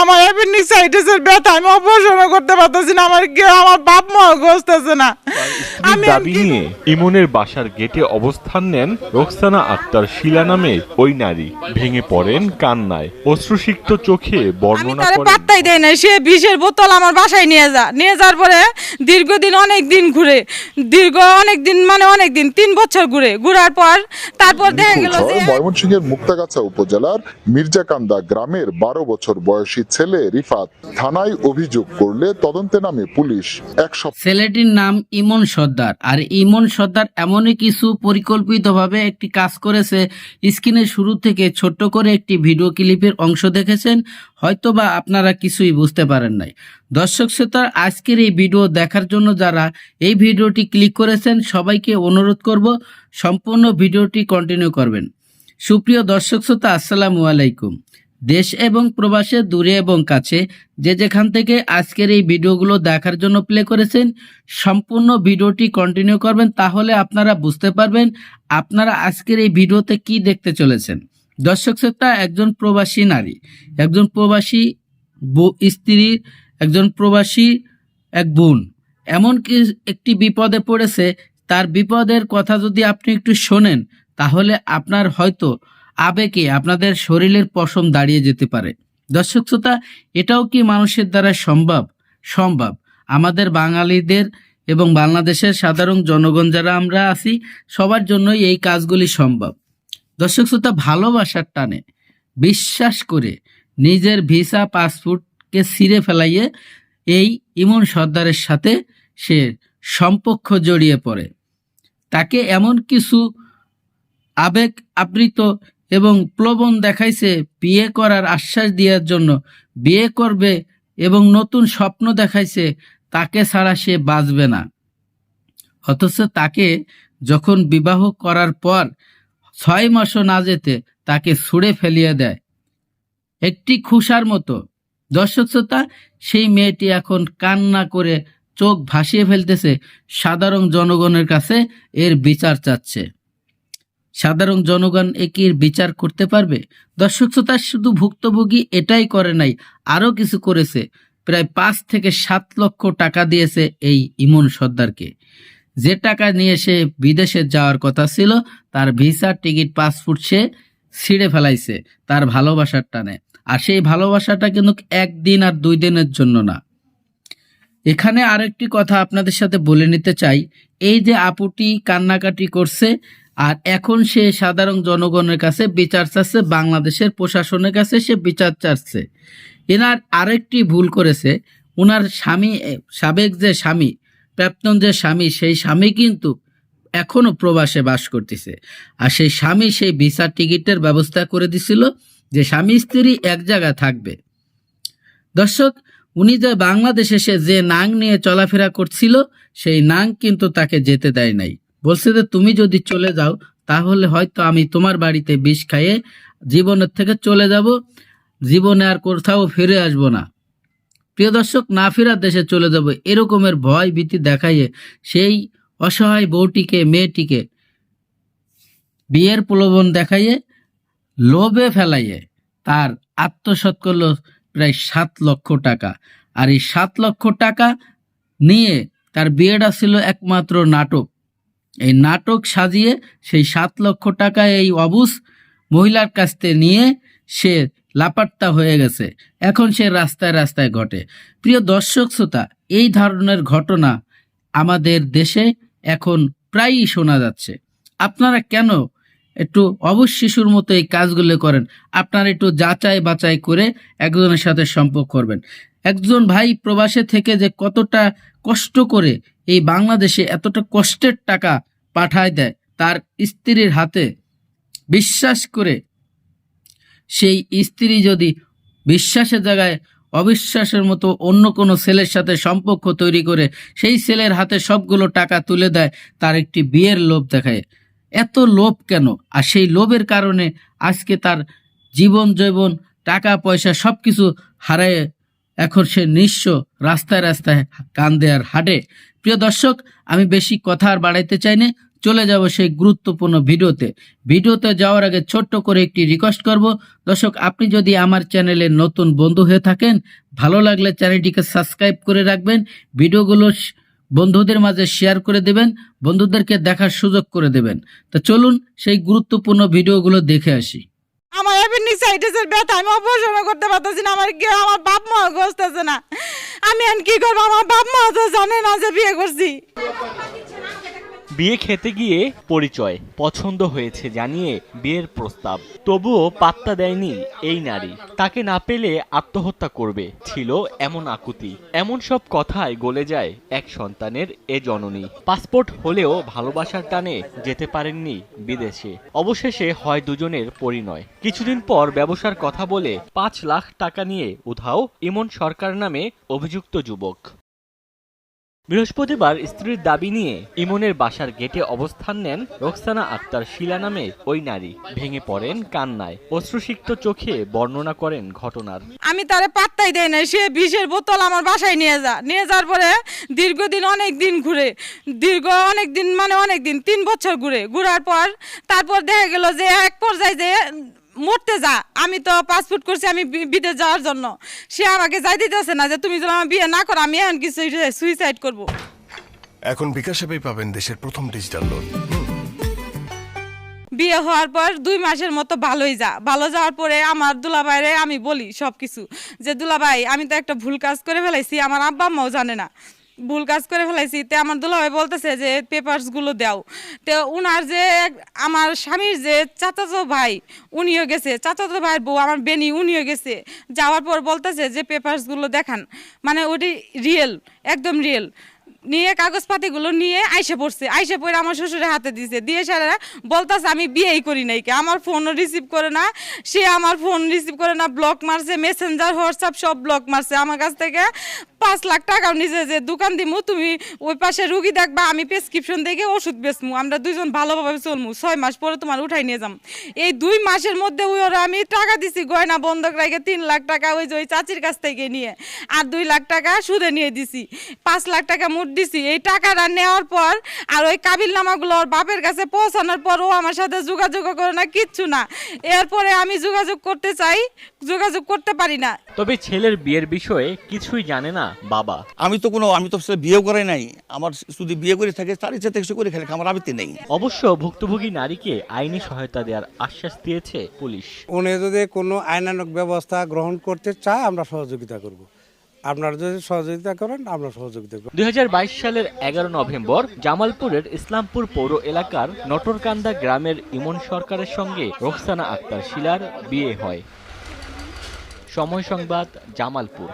আমার অ্যাপেন্ডিসাইটিসের ব্যথা আমি অপারেশন করতে পারতেছি না আমার গে- আমার বাপ মা গসতেছে না। আমি দাবি কি- নিয়ে ইমনের বাসার গেটে অবস্থান নেন রোকসানা আক্তার শিলা নামে ওই নারী। ভেঙে পড়েন কান্নায়। অশ্রুসিক্ত চোখে বর্ণনা করেন পাত্তাই দেয় না সে বিষের বোতল আমার বাসায় নিয়ে যা নিয়ে যাওয়ার পরে দীর্ঘদিন অনেক দিন ঘুরে। দীর্ঘ অনেক দিন মানে অনেক দিন তিন বছর ঘুরে। ঘুরার পর তারপর দেখা গেল যে ময়মনসিংহের মুক্তাগাছা উপজেলার মির্জাকান্দা গ্রামের বারো বছর বয়সী ছেলে রিফাত থানায় অভিযোগ করলে তদন্তে নামে পুলিশ। এক ছেলেটির নাম ইমন সর্দার। আর ইমন সর্দার এমনই কিছু পরিকল্পিতভাবে একটি কাজ করেছে। স্ক্রিনের শুরু থেকে ছোট্ট করে একটি ভিডিও ক্লিপের অংশ দেখেছেন। হয়তোবা আপনারা কিছুই বুঝতে পারেন নাই। দর্শক শ্রোতার আজকের এই ভিডিও দেখার জন্য যারা এই ভিডিওটি ক্লিক করেছেন, সবাইকে অনুরোধ করব সম্পূর্ণ ভিডিওটি কন্টিনিউ করবেন। সুপ্রিয় দর্শক শ্রোতা, আসসালামু আলাইকুম। দেশ এবং প্রবাসে, দূরে এবং কাছে। যে যেখান থেকে আজকের এই ভিডিওগুলো দেখার জন্য প্লে করেছেন, সম্পূর্ণ ভিডিওটি কন্টিনিউ করবেন, তাহলে আপনারা বুঝতে পারবেন আপনারা আজকের এই ভিডিওতে কি দেখতে চলেছেন। দর্শক শ্রোতা, একজন প্রবাসী নারী, একজন প্রবাসী বউ- স্ত্রী, একজন প্রবাসী এক বোন, এমন কি একটি বিপদে পড়েছে? তার বিপদের কথা যদি আপনি একটু শোনেন, তাহলে আপনার হয়তো আবেগে আপনাদের শরীরের পশম দাঁড়িয়ে যেতে পারে। দর্শক শ্রোতা, এটাও কি মানুষের দ্বারা সম্ভব? সম্ভব। আমাদের বাঙালিদের এবং বাংলাদেশের সাধারণ জনগণ যারা আমরা আছি, সবার জন্যই এই কাজগুলি সম্ভব। দর্শক শ্রোতা, ভালোবাসার টানে বিশ্বাস করে নিজের ভিসা, পাসপোর্টকে ছিঁড়ে ফেলাইয়ে এই ইমন সর্দারের সাথে সে সম্পর্ক জড়িয়ে পড়ে। তাকে এমন কিছু আবেগ আবৃত এবং প্লবন দেখাইছে বিয়ে করার আশ্বাস দেওয়ার জন্য। বিয়ে করবে এবং নতুন স্বপ্ন দেখাইছে, তাকে ছাড়া সে বাঁচবে না। অথচ তাকে যখন বিবাহ করার পর ছয় মাসও না যেতে, তাকে ছুঁড়ে ফেলিয়ে দেয়। একটি খুশার মতো। দর্শক শ্রোতা, সেই মেয়েটি এখন কান্না করে চোখ ভাসিয়ে ফেলতেছে সাধারণ জনগণের কাছে, এর বিচার চাচ্ছে। সাধারণ জনগণ একির বিচার করতে পারবে? দর্শক শ্রোতা, শুধু ভুক্তভোগী এটাই করে নাই, আরও কিছু করেছে। প্রায় পাঁচ থেকে সাত লক্ষ টাকা দিয়েছে এই ইমন সর্দারকে। যে টাকা নিয়ে সে বিদেশে যাওয়ার কথা ছিল, তার ভিসা, টিকিট, পাসপোর্ট সে ছিঁড়ে ফেলাইছে, তার ভালোবাসার টানে। আর সেই ভালোবাসাটা কিন্তু একদিন আর দুই দিনের জন্য না। এখানে আরেকটি কথা আপনাদের সাথে বলে নিতে চাই। এই যে আপুটি কান্নাকাটি করছে, আর এখন সে সাধারণ জনগণের কাছে বিচার চাচ্ছে, বাংলাদেশের প্রশাসনের কাছে সে বিচার চাচ্ছে। এনার আরেকটি ভুল করেছে। ওনার স্বামী, সাবেক যে স্বামী প্রাপ্তন যে স্বামী, সেই স্বামী কিন্তু এখনও প্রবাসে বাস করতেছে। আর সেই স্বামী সেই ভিসা টিকিটের ব্যবস্থা করে দিছিল যে স্বামী স্ত্রী এক জায়গায় থাকবে। দর্শক উনি যে বাংলাদেশে সে যে নাং নিয়ে চলাফেরা করছিল, সেই নাং কিন্তু তাকে যেতে দেয় নাই। বলছে যে, তুমি যদি চলে যাও, তাহলে হয়তো আমি তোমার বাড়িতে বিষ খাইয়ে জীবনের থেকে চলে যাব। জীবনে আর কোথাও ফিরে আসব না। প্রিয় দর্শক না ফেরার দেশে চলে যাব এরকমের ভয় ভীতি দেখাইয়ে সেই অসহায় বউটিকে, মেয়েটিকে বিয়ের প্রলোভন দেখাইয়ে লোভে ফেলাইয়ে তার আত্মসৎ করল প্রায় সাত লক্ষ টাকা। আর এই সাত লক্ষ টাকা নিয়ে তার বিয়েটা ছিল একমাত্র নাটক। এই নাটক সাজিয়ে সেই সাত লক্ষ টাকা এই অবুস মহিলার কাছ থেকে নিয়ে সে লাপাত্তা হয়ে গেছে। এখন সে রাস্তায় রাস্তায় ঘটে। প্রিয় দর্শক শ্রোতা, এই ধরনের ঘটনা আমাদের দেশে এখন প্রায়ই শোনা যাচ্ছে। আপনারা কেন একটু অবশ শিশুর মতো এই কাজগুলো করেন। আপনার একটু যাচাই বাছাই করে একজনের সাথে সম্পর্ক করবেন। একজন ভাই প্রবাসে থেকে যে কতটা কষ্ট করে এই বাংলাদেশে এতটা কষ্টের টাকা পাঠায় দেয়, তার স্ত্রীর হাতে বিশ্বাস করে সেই স্ত্রী যদি বিশ্বাসের জায়গায় অবিশ্বাসের মতো অন্য কোনো ছেলের সাথে সম্পর্ক তৈরি করে, সেই ছেলের হাতে সবগুলো টাকা তুলে দেয়, তার একটি বিয়ের লোভ দেখায়। এত লোভ কেন? আর সেই লোভের কারণে আজকে তার জীবন জৈবন টাকা, পয়সা সব কিছু হারায় এখন সে নিঃস্ব রাস্তায় রাস্তায় কান্দে আর হাঁটে। প্রিয় দর্শক, আমি বেশি কথা আর বাড়াইতে চাই না। চলে যাব সেই গুরুত্বপূর্ণ ভিডিওতে। ভিডিওতে যাওয়ার আগে ছোট্ট করে একটি রিকোয়েস্ট করব। দর্শক, আপনি যদি আমার চ্যানেলে নতুন বন্ধু হয়ে থাকেন, ভালো লাগলে চ্যানেলটিকে সাবস্ক্রাইব করে রাখবেন। ভিডিওগুলো বন্ধুদের মাঝে শেয়ার করে দেবেন, বন্ধুদেরকে দেখার সুযোগ করে দেবেন। তো চলুন সেই গুরুত্বপূর্ণ ভিডিওগুলো দেখে আসি। আমার অ্যাপেন্ডিসাইটিসের ব্যথা, আমি অপারেশন করতে পারতেছি না, আমার কেউ, আমার বাপ মা গসতেছে না। আমি কি করব? আমার বাপ মা তো জানে না যে বিয়ে করছি। বিয়ে খেতে গিয়ে পরিচয়, পছন্দ হয়েছে জানিয়ে বিয়ের প্রস্তাব। তবুও পাত্তা দেয়নি এই নারী। তাকে না পেলে আত্মহত্যা করবে, ছিল এমন আকুতি। এমন সব কথায় গলে যায় এক সন্তানের এ জননী। পাসপোর্ট হলেও ভালোবাসার টানে যেতে পারেননি বিদেশে। অবশেষে হয় দুজনের পরিণয়। কিছুদিন পর ব্যবসার কথা বলে পাঁচ লাখ টাকা নিয়ে উধাও ইমন সরকার নামে অভিযুক্ত যুবক। বৃহস্পতিবার স্ত্রীর দাবি নিয়ে ইমনের বাসার গেটে অবস্থান নেন রোকসানা আক্তার শিলা নামে ওই নারী। ভেঙে পড়েন কান্নায়। অশ্রুসিক্ত চোখে বর্ণনা করেন ঘটনার। আমি তারে পাত্তাই দেয় না সে বিষের বোতল আমার বাসায় নিয়ে যা। নিয়ে যাওয়ার পরে দীর্ঘদিন অনেক দিন ঘুরে, দীর্ঘ অনেক দিন মানে অনেক দিন, তিন বছর ঘুরে। ঘুরার পর তারপর দেখা গেল যে এক পর্যায়ে যে মরতে যা। আমি তো পাসপোর্ট করছি আমি বিদেশ যাওয়ার জন্য। সে আমাকে যাই দিতেছে না যে তুমি যদি আমার বিয়ে না করো আমি এখন কি সুইসাইড করব? এখন বিকাশ অ্যাপেই পাবেন দেশের প্রথম ডিজিটাল লোন বিয়ে হওয়ার পর দুই মাসের মতো ভালোই যা। ভালো যাওয়ার পরে আমার দুলাভাইরে আমি বলি সব কিছু যে দুলাভাই আমি তো একটা ভুল কাজ করে ফেলাইছি আমার আব্বা আম্মাও জানে না। ভুল কাজ করে ফেলাইছি, তে আমার দুলাভাই বলতেছে যে পেপারসগুলো দাও। তো উনার যে আমার স্বামীর যে চাচাতো ভাই, উনিও গেছে। চাচাতো ভাইয়ের বউ, আমার বেনি, উনিও গেছে। যাওয়ার পর বলতেছে যে পেপারসগুলো দেখান। মানে ওটি রিয়েল একদম রিয়েল নিয়ে কাগজপাতিগুলো নিয়ে আইসে পড়ছে। আইসে পড়ে আমার শ্বশুরের হাতে দিছে। দিয়ে সারা বলতাছে, আমি বিয়েই করি নাই কে। আমার ফোনও রিসিভ করে না। সে আমার ফোন রিসিভ করে না। ব্লক মারছে মেসেঞ্জার হোয়াটসঅ্যাপ সব ব্লক মারছে। আমার কাছ থেকে পাঁচ লাখ টাকাও নিছে যে, দোকান দিমু, তুমি ওই পাশে রুগী দেখবা, আমি প্রেসক্রিপশন দেখে ওষুধ বেচমু। আমরা দুজন ভালোভাবে চলমু। ছয় মাস পরে তোমার উঠাই নিয়ে যাম। এই দুই মাসের মধ্যে ওই ওরা আমি টাকা দিছি, গয়না বন্ধক রেখে তিন লাখ টাকা ওই যে ওই চাচির কাছ থেকে নিয়ে। আর দুই লাখ টাকা সুদে নিয়ে দিছি। পাঁচ লাখ টাকা মোট দিছি এই টাকাটা নেওয়ার পর আর ওই কাবিল নামাগুলো ওর বাপের কাছে পৌঁছানোর পর ও আমার সাথে যোগাযোগ করে না কিচ্ছু না। এরপরে আমি যোগাযোগ করতে চাই যোগাযোগ করতে পারি না। তবে ছেলের বিয়ের বিষয়ে কিছুই জানে না বাবা। আমি তো কোনো আমি তো ছেলে বিয়ে করে নাই। আমার যদি বিয়ে করে থাকে তার ইচ্ছা থেকে সে করে খেলে আমার আবৃত্তি নেই। অবশ্য ভুক্তভোগী নারীকে আইনি সহায়তা দেওয়ার আশ্বাস দিয়েছে পুলিশ। উনি যদি কোনো আইনানুক ব্যবস্থা গ্রহণ করতে চায় আমরা সহযোগিতা করব। আপনারা যদি সহযোগিতা করেন, আমরা সহযোগিতা করব। দুই হাজার বাইশ সালের এগারো নভেম্বর, জামালপুরের ইসলামপুর পৌর এলাকার নটরকান্দা গ্রামের ইমন সরকারের সঙ্গে রোকসানা আক্তার শিলার বিয়ে হয়। সময় সংবাদ, জামালপুর।